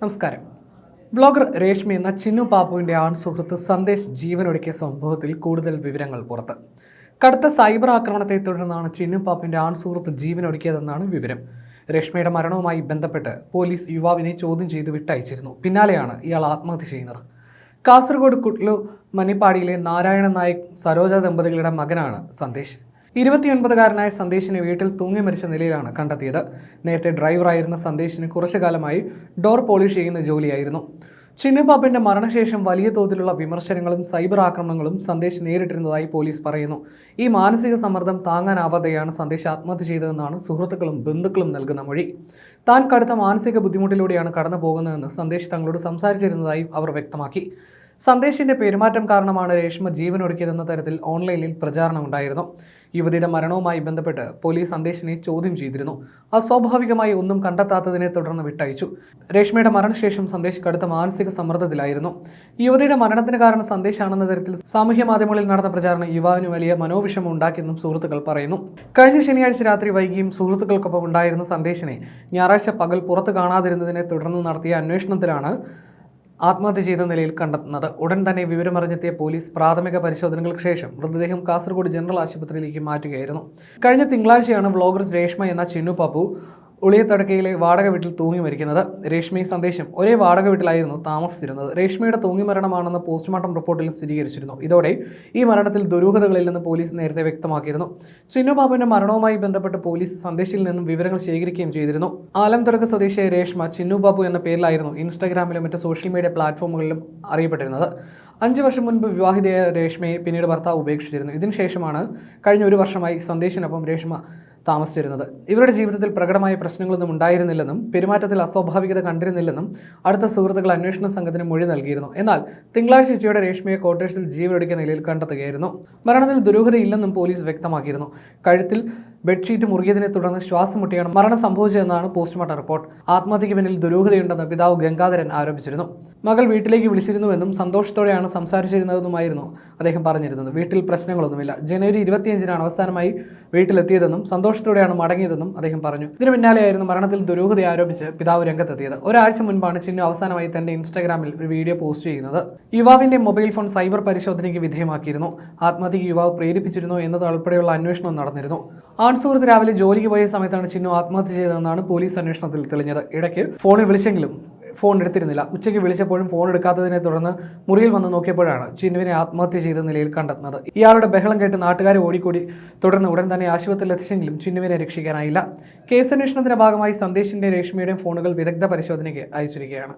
നമസ്കാരം. വ്ളോഗർ രേഷ്മി എന്ന ചിന്നു പാപ്പുവിന്റെ ആൺ സുഹൃത്ത് സന്ദേശ് ജീവനൊടുക്കിയ സംഭവത്തിൽ കൂടുതൽ വിവരങ്ങൾ പുറത്ത്. കടുത്ത സൈബർ ആക്രമണത്തെ തുടർന്നാണ് ചിന്നു പാപ്പുവിന്റെ ആൺ സുഹൃത്ത് ജീവനൊടുക്കിയതെന്നാണ് വിവരം. രേഷ്മയുടെ മരണവുമായി ബന്ധപ്പെട്ട് പോലീസ് യുവാവിനെ ചോദ്യം ചെയ്ത് വിട്ടയച്ചിരുന്നു. പിന്നാലെയാണ് ഇയാൾ ആത്മഹത്യ ചെയ്യുന്നത്. കാസർഗോഡ് കുട്ലു മനിപ്പാടിയിലെ നാരായണ നായക് സരോജ ദമ്പതികളുടെ മകനാണ് സന്ദേശ്. ഇരുപത്തിയൊൻപതുകാരനായ സന്ദേശിനെ വീട്ടിൽ തൂങ്ങി മരിച്ച നിലയിലാണ് കണ്ടെത്തിയത്. നേരത്തെ ഡ്രൈവറായിരുന്ന സന്ദേശിന് കുറച്ചു കാലമായി ഡോർ പോളിഷ് ചെയ്യുന്ന ജോലിയായിരുന്നു. ചിന്നുപാപ്പിന്റെ മരണശേഷം വലിയ തോതിലുള്ള വിമർശനങ്ങളും സൈബർ ആക്രമണങ്ങളും സന്ദേശ് നേരിട്ടിരുന്നതായി പോലീസ് പറയുന്നു. ഈ മാനസിക സമ്മർദ്ദം താങ്ങാനാവാതെയാണ് സന്ദേശ് ആത്മഹത്യ ചെയ്തതെന്നാണ് സുഹൃത്തുക്കളും ബന്ധുക്കളും നൽകുന്ന മൊഴി. താൻ കടുത്ത മാനസിക ബുദ്ധിമുട്ടിലൂടെയാണ് കടന്നു പോകുന്നതെന്ന് സന്ദേശ് തങ്ങളോട് സംസാരിച്ചിരുന്നതായും അവർ വ്യക്തമാക്കി. സന്ദേശിന്റെ പെരുമാറ്റം കാരണമാണ് രേഷ്മ ജീവൻ ഒടുക്കിയതെന്ന തരത്തിൽ ഓൺലൈനിൽ പ്രചാരണം ഉണ്ടായിരുന്നു. യുവതിയുടെ മരണവുമായി ബന്ധപ്പെട്ട് പോലീസ് സന്ദേശിനെ ചോദ്യം ചെയ്തിരുന്നു. അസ്വാഭാവികമായി ഒന്നും കണ്ടെത്താത്തതിനെ തുടർന്ന് വിട്ടയച്ചു. രേഷ്മയുടെ മരണശേഷം സന്ദേശ് കടുത്ത മാനസിക സമ്മർദ്ദത്തിലായിരുന്നു. യുവതിയുടെ മരണത്തിന് കാരണം സന്ദേശാണെന്ന തരത്തിൽ സാമൂഹ്യ മാധ്യമങ്ങളിൽ നടന്ന പ്രചാരണം യുവാവിന് വലിയ മനോവിഷമം ഉണ്ടാക്കിയെന്നും സുഹൃത്തുക്കൾ പറയുന്നു. കഴിഞ്ഞ ശനിയാഴ്ച രാത്രി വൈകിയും സുഹൃത്തുക്കൾക്കൊപ്പം ഉണ്ടായിരുന്ന സന്ദേശിനെ ഞായറാഴ്ച പകൽ പുറത്ത് കാണാതിരുന്നതിനെ തുടർന്ന് നടത്തിയ അന്വേഷണത്തിലാണ് ആത്മഹത്യ ചെയ്ത നിലയിൽ കണ്ടെത്തുന്നത്. ഉടൻ തന്നെ വിവരമറിഞ്ഞെത്തിയ പോലീസ് പ്രാഥമിക പരിശോധനകൾക്ക് ശേഷം മൃതദേഹം കാസർഗോഡ് ജനറൽ ആശുപത്രിയിലേക്ക് മാറ്റുകയായിരുന്നു. കഴിഞ്ഞ തിങ്കളാഴ്ചയാണ് വ്ളോഗർ രേഷ്മ എന്ന ചിന്നു പപ്പു ഉളിയത്തടക്കയിലെ വാടക വീട്ടിൽ തൂങ്ങി മരിക്കുന്നത് രേഷ്മി സന്ദേശം. ഒരേ വാടക വീട്ടിലായിരുന്നു താമസിച്ചിരുന്നത്. രേഷ്മയുടെ തൂങ്ങി മരണമാണെന്ന് പോസ്റ്റ്മോർട്ടം റിപ്പോർട്ടിൽ സ്ഥിരീകരിച്ചിരുന്നു. ഇതോടെ ഈ മരണത്തിൽ ദുരൂഹതകളില്ലെന്ന് പോലീസ് നേരത്തെ വ്യക്തമാക്കിയിരുന്നു. ചിന്നുബാബുവിന്റെ മരണവുമായി ബന്ധപ്പെട്ട് പോലീസ് സന്ദേശിൽ നിന്നും വിവരങ്ങൾ ശേഖരിക്കുകയും ചെയ്തിരുന്നു. ആലംതുടക്ക സ്വദേശിയായ രേഷ്മ ചിന്നുബാബു എന്ന പേരിലായിരുന്നു ഇൻസ്റ്റാഗ്രാമിലും മറ്റ് സോഷ്യൽ മീഡിയ പ്ലാറ്റ്ഫോമുകളിലും അറിയപ്പെട്ടിരുന്നത്. അഞ്ച് വർഷം മുൻപ് വിവാഹിതയായ രേഷ്മയെ പിന്നീട് ഭർത്താവ് ഉപേക്ഷിച്ചിരുന്നു. ഇതിനുശേഷമാണ് കഴിഞ്ഞ ഒരു വർഷമായി സന്ദേശിനൊപ്പം രേഷ്മ താമസിച്ചിരുന്നത്. ഇവരുടെ ജീവിതത്തിൽ പ്രകടമായ പ്രശ്നങ്ങളൊന്നും ഉണ്ടായിരുന്നില്ലെന്നും പെരുമാറ്റത്തിൽ അസ്വാഭാവികത കണ്ടിരുന്നില്ലെന്നും അടുത്ത സുഹൃത്തുക്കൾ അന്വേഷണ സംഘത്തിന് മൊഴി നൽകിയിരുന്നു. എന്നാൽ തിങ്കളാഴ്ച ഉച്ചയോടെ രേഷ്മയെ കോട്ടേഴ്സിൽ ജീവനൊടുക്കിയ നിലയിൽ കണ്ടെത്തുകയായിരുന്നു. മരണത്തിൽ ദുരൂഹതയില്ലെന്നും പോലീസ് വ്യക്തമാക്കിയിരുന്നു. കഴുത്തിൽ ബെഡ്ഷീറ്റ് മുറിയതിനെ തുടർന്ന് ശ്വാസം മുട്ടിയാണ് മരണം സംഭവിച്ചതെന്നാണ് പോസ്റ്റ്മോർട്ടം റിപ്പോർട്ട്. ആത്മഹത്യയ്ക്ക് പിന്നിൽ ദുരൂഹതയുണ്ടെന്ന് പിതാവ് ഗംഗാധരൻ ആരോപിച്ചിരുന്നു. മകൾ വീട്ടിലേക്ക് വിളിച്ചിരുന്നുവെന്നും സന്തോഷത്തോടെയാണ് സംസാരിച്ചിരുന്നതെന്നുമായിരുന്നു അദ്ദേഹം പറഞ്ഞിരുന്നത്. വീട്ടിൽ പ്രശ്നങ്ങളൊന്നുമില്ല. ജനുവരി ഇരുപത്തിയഞ്ചിനാണ് അവസാനമായി വീട്ടിലെത്തിയതെന്നും സന്തോഷത്തോടെയാണ് മടങ്ങിയതെന്നും അദ്ദേഹം പറഞ്ഞു. ഇതിനു പിന്നാലെയായിരുന്നു മരണത്തിൽ ദുരൂഹത ആരോപിച്ച് പിതാവ് രംഗത്തെത്തിയത്. ഒരാഴ്ച മുൻപാണ് ചിന്നു അവസാനമായി തന്റെ ഇൻസ്റ്റാഗ്രാമിൽ ഒരു വീഡിയോ പോസ്റ്റ് ചെയ്യുന്നത്. യുവാവിന്റെ മൊബൈൽ ഫോൺ സൈബർ പരിശോധനയ്ക്ക് വിധേയമാക്കിയിരുന്നു. ആത്മഹത്യക്ക് യുവാവ് പ്രേരിപ്പിച്ചിരുന്നു എന്നത് ഉൾപ്പെടെയുള്ള അന്വേഷണം നടന്നിരുന്നു. ആൺസുഹൃത്ത് രാവിലെ ജോലിക്ക് പോയ സമയത്താണ് ചിന്നു ആത്മഹത്യ ചെയ്തതെന്നാണ് പോലീസ് അന്വേഷണത്തിൽ തെളിഞ്ഞത്. ഇടയ്ക്ക് ഫോണിൽ വിളിച്ചെങ്കിലും ഫോൺ എടുത്തിരുന്നില്ല. ഉച്ചയ്ക്ക് വിളിച്ചപ്പോഴും ഫോൺ എടുക്കാത്തതിനെ തുടർന്ന് മുറിയിൽ വന്ന് നോക്കിയപ്പോഴാണ് ചിന്നുവിനെ ആത്മഹത്യ ചെയ്ത നിലയിൽ കണ്ടെത്തുന്നത്. ഇയാളുടെ ബഹളം കേട്ട് നാട്ടുകാരെ ഓടിക്കൂടി. തുടർന്ന് ഉടൻ തന്നെ ആശുപത്രിയിൽ എത്തിച്ചെങ്കിലും ചിന്നുവിനെ രക്ഷിക്കാനായില്ല. കേസന്വേഷണത്തിന്റെ ഭാഗമായി സന്ദേശിന്റെയും രേഷ്മയുടെയും ഫോണുകൾ വിദഗ്ധ പരിശോധനയ്ക്ക് അയച്ചിരിക്കുകയാണ്.